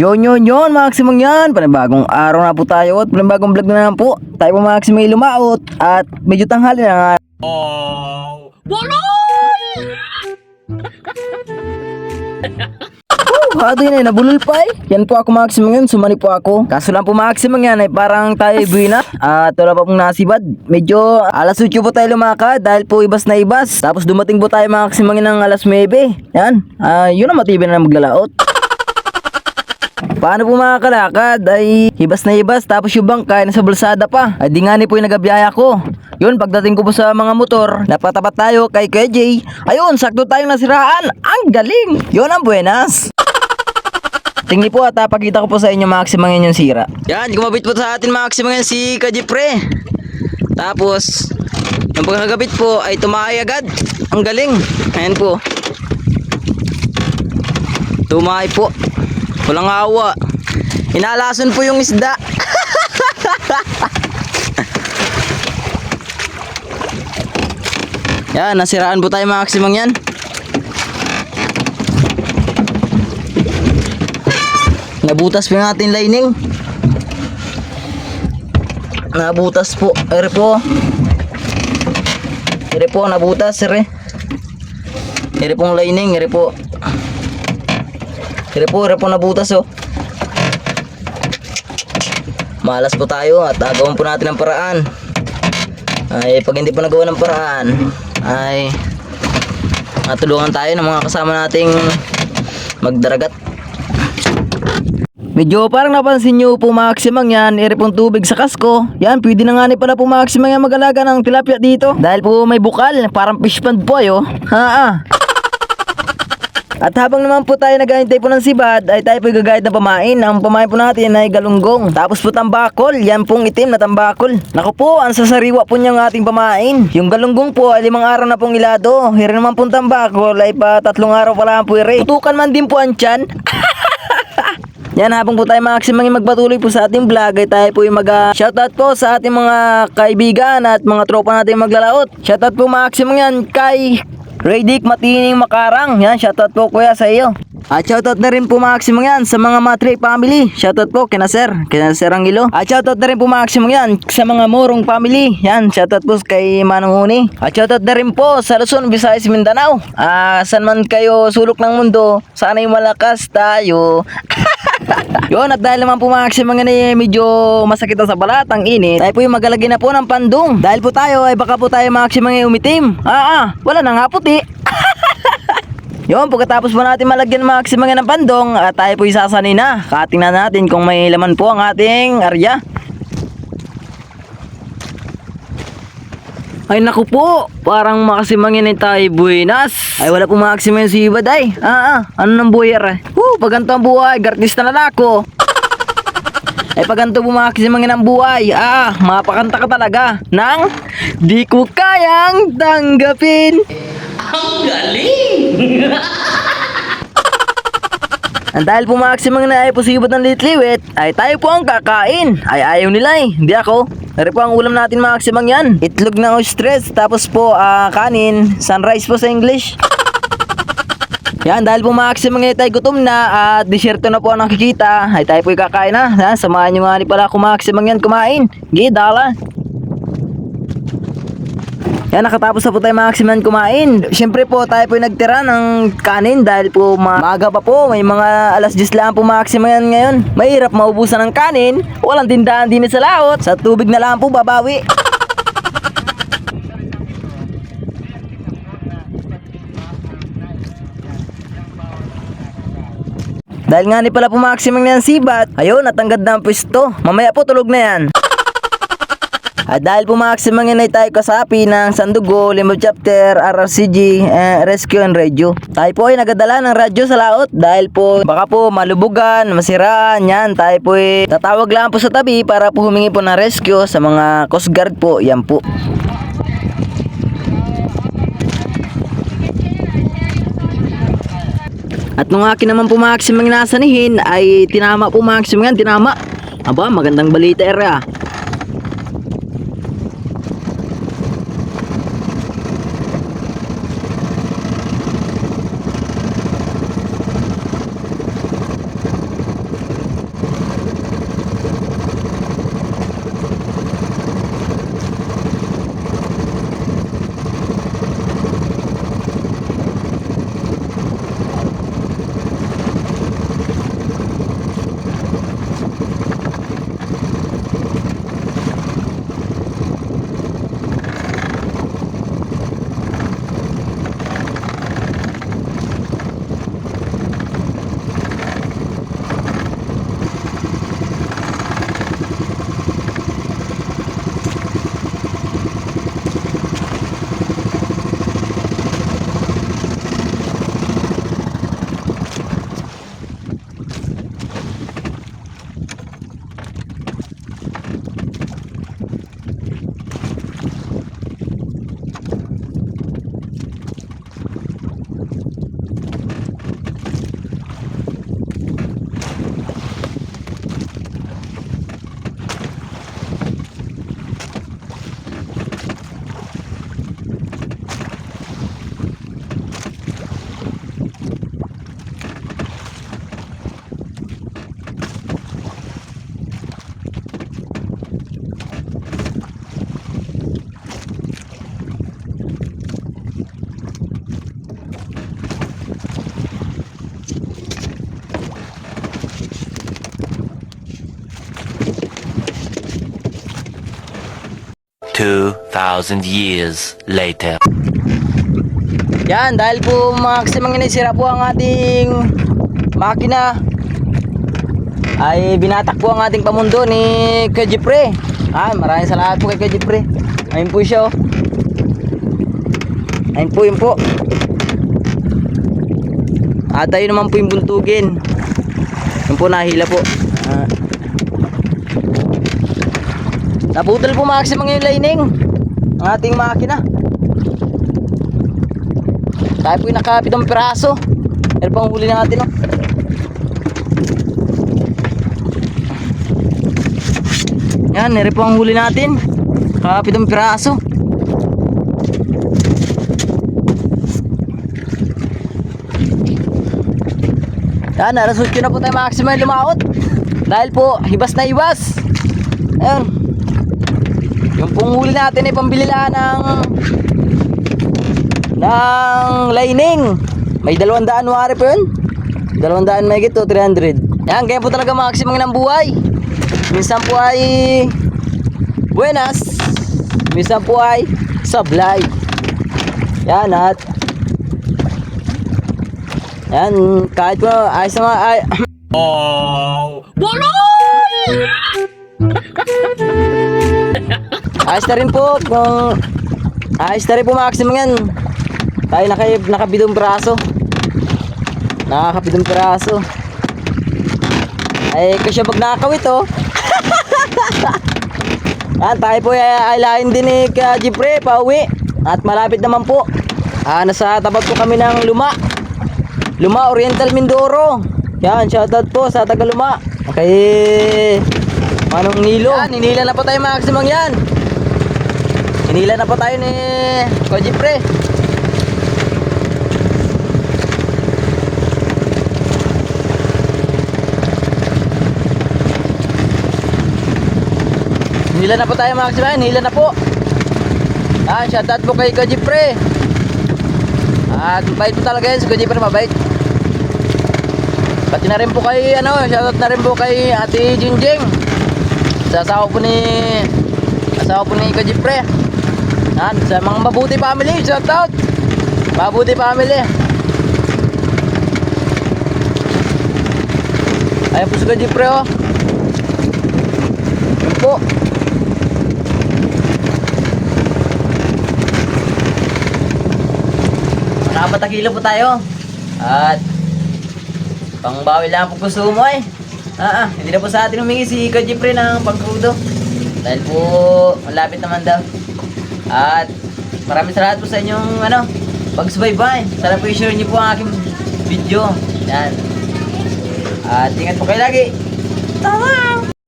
Yon yon yon Maximum yan Panibagong araw na po tayo at panibagong vlog na naman po Tayo po Maximum ay lumaot At medyo tanghali na nga Oh, Hado yun eh, nabulol pa eh. Yan po ako maximum yun, sumali po ako. Kaso lang po maximum yan ay parang tayo buwi na. At wala pa pong nasibad. Medyo alas 8 po tayo lumakad dahil po ibas na ibas. Tapos dumating po tayo maximum yun ng alas 9. Yan, ah yun ang matibay na maglalaot. Paano po makakalakad? Ay, hibas na hibas. Tapos yung bangkay nasa bulsada pa. Ay, di nga ni po yung nagabiyaya ko. Yun, pagdating ko po sa mga motor, napatapat tayo kay KJ. Ayun, sakto tayong nasiraan. Ang galing! Yun ang buenas. Tingnan po at papakita ko po sa inyo maximum yung sira. Yan, gumabit po sa atin maximum yan si Kajipre. Tapos, yung pagkagabit po ay tumahay agad. Ang galing. Ayan po. Tumahay po. Walang awa. Inalason po yung isda. Yan, nasiraan po tayo maximum yan. Nabutas po yung lining. Nabutas po. Ere po. Ere po, nabutas. Ere. Ere pong lining. Ere po. Ere po, ere po nabutas oh. Malas po tayo at gagawin po natin ang paraan. Ay, pag hindi po nagawa ng paraan, ay matulungan tayo ng mga kasama nating magdaragat. Medyo parang napansin nyo po maximum yan, ere pong tubig sa kasko. Yan, pwede na nga ni pala po maximum yan mag-alaga ng tilapia dito. Dahil po may bukal, parang fish pond po ayo. Ha ah. At habang naman po tayo naghahintay po ng sibad, ay tayo po gagayad ng pamain. Ang pamain po natin ay galunggong. Tapos po tambakol, yan pong itim na tambakol. Naku po, ang sasariwa po niyang ating pamain. Yung galunggong po ay limang araw na pong ilado. Hira naman pong tambakol ay pa tatlong araw pa lang po ire. Tutukan man din po ang tiyan. Yan habang po tayo yung magpatuloy po sa ating vlog ay tayo po yung mag uh, shoutout po sa ating mga kaibigan at mga tropa natin maglalaot. Shoutout po maximum yan kay Radic Matining Makarang. Yan shoutout po kuya sa iyo. At shoutout na rin po maximum yan sa mga Matre family. Shoutout po kina Sir, kina Sir Angelo. At shoutout na rin po maximum yan sa mga Morong family. Yan, shoutout po kay Manong Huni. At shoutout na rin po sa Luzon, Visayas, Mindanao. Ah, saan man kayo sulok ng mundo, sana'y malakas tayo. Yun, at dahil naman po maximum nga eh, medyo masakit sa balat, ang init, tayo po yung magalagay na po ng pandong. Dahil po tayo ay baka po tayo maximum nga umitim. Ah, ah, wala na nga puti. Yun, pagkatapos po natin malagyan maximum nga ng pandong, at tayo po isasanay na. Katingnan natin kung may laman po ang ating arya. Ay naku po, parang makasimangin tayo buenas. Ay wala po makasimangan si Ibad ay. Ah, ah, ano nang buyer eh. Woo, pag ganito ang buhay, gartista na ako. Ay pag ganito po makasimangin ang buhay, ah, mapakanta ka talaga. Nang, di ko kayang tanggapin. Ang dahil po maximum na ay posibat ng litliwit, ay tayo po ang kakain. Ay ayaw nila eh, hindi ako. Dari po ang ulam natin maximum yan. Itlog ng ostrich, tapos po ah, kanin, sunrise po sa English. Yan, dahil po maximum ngayon tayo gutom na at disyerto na po ang nakikita, ay tayo po kakain na. Yan, samahan nyo nga ni pala kung maximum yan kumain. Gi, dala. Yan, nakatapos na po tayo maximum kumain. Siyempre po, tayo po nagtira ng kanin dahil po ma- maaga pa po. May mga alas 10 lang po yan ngayon. Mahirap maubusan ng kanin. Walang tindahan din sa laot. Sa tubig na lang po babawi. Dahil nga ni pala po maximum yan sibat, ayun, natanggad na ang pwesto. Mamaya po tulog na yan. At dahil po maximum yun ay tayo kasapi ng Sandugo, Limbo Chapter, RRCG, eh, Rescue and Radio. Tayo po ay nagadala ng radyo sa laot dahil po baka po malubugan, masiraan, yan. Tayo po ay tatawag lang po sa tabi para po humingi po ng rescue sa mga Coast Guard po, yan po. At nung akin naman po maximum nasanihin ay tinama po maximum yan, tinama. Aba, magandang balita era. 2,000 years later. Yan, dahil po maximum inisira po ang ating makina ay binatak po ang ating pamundo ni Kajipre. Ah, maraming salamat po kay Kajipre. Ayun po siya oh. Ayun po, yun po. At ayun naman po yung buntugin. Yun po nahila po. Ah. Naputol po maximum yung lining ang ating makina. Tayo po yung nakapitong piraso. Pero pang huli natin, oh. Yan, nere po ang huli natin. Kapitong piraso. Yan, 8 na po tayo maximum lumaot. Dahil po, hibas na hibas. Ayan. Yung pong huli natin ay pambili lang ng ng lining. May 200 wari po yun. 200 may gito, 300. Yan, kaya po talaga maximum ng buhay. Minsan po ay buenas. Minsan po ay sablay. Yan at yan, kahit po ayos na mga ay Ayos na rin po kung ayos na rin po maximum yan. Tayo naka, nakabidong piraso. Nakakabidong piraso. Ay, kasi pag nakakawit oh. Yan, tayo po ay aylahin din ni Ka Jipre, pauwi. At malapit naman po. Ah, nasa tapat po kami ng Luma. Luma Oriental Mindoro. Yan, shoutout po sa taga Luma. Kay Manong Nilo. Yan, hinila na po tayo maximum yan. Hinila na po tayo ni Koji Pre. Hinila na po tayo maximum. Hinila na po. Ah, shoutout po kay Koji Pre. At mabait po talaga yan si Koji Pre, mabait. Pati na rin po kay ano, shoutout na rin po kay Ate Jinjing. Sa asawa po ni asawa po ni Kajipre. Yan, sa mga mabuti family, shoutout. Mabuti family. Ayan po si Kajipre oh. Yan po. Nakapatakilo po tayo. At Pangbawi lang po gusto mo eh. Ah, ah, hindi na po sa atin humingi si Ka Jeffrey ng pangkrudo. Dahil po, malapit naman daw. At maraming salamat po sa inyong ano, pagsubaybay. Sana po i-share niyo po ang aking video. Yan. At ingat po kayo lagi. Tama!